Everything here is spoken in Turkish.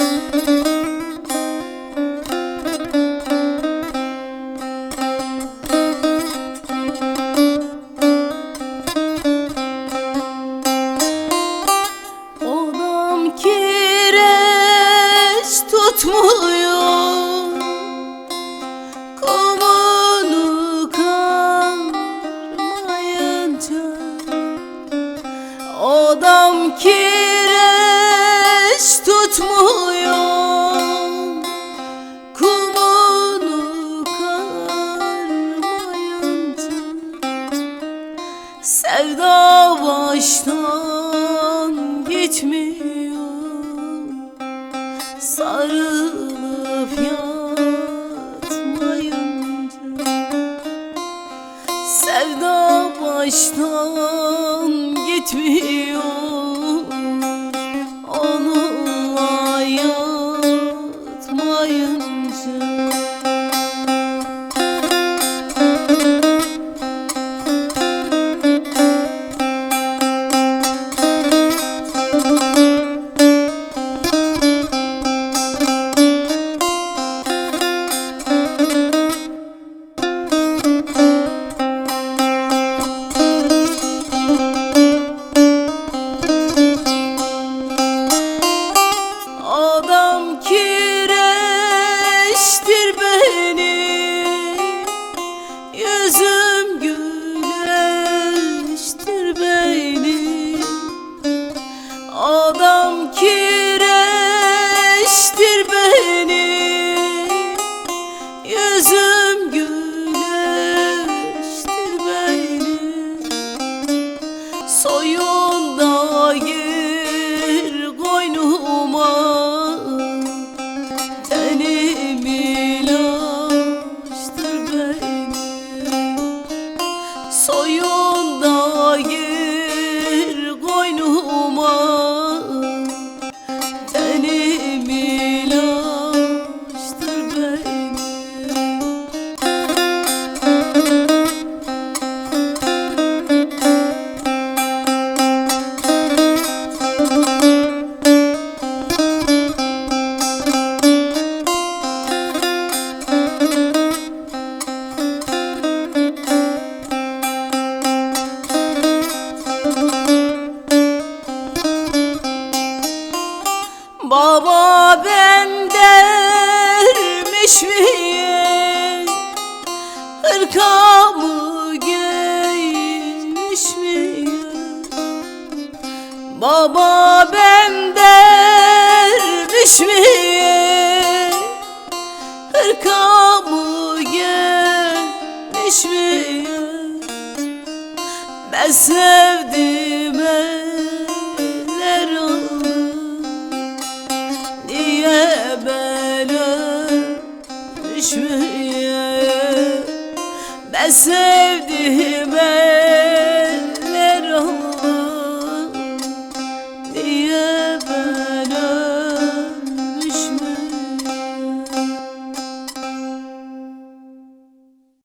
Música Sevda baştan gitmiyor. Sarılıp yatmayınca Sevda baştan gitmiyor you. Baba ben dermiş miyim Hırkamı giymiş miyim Ben sevdim eller Niye böyle düşmeye Ben sevdim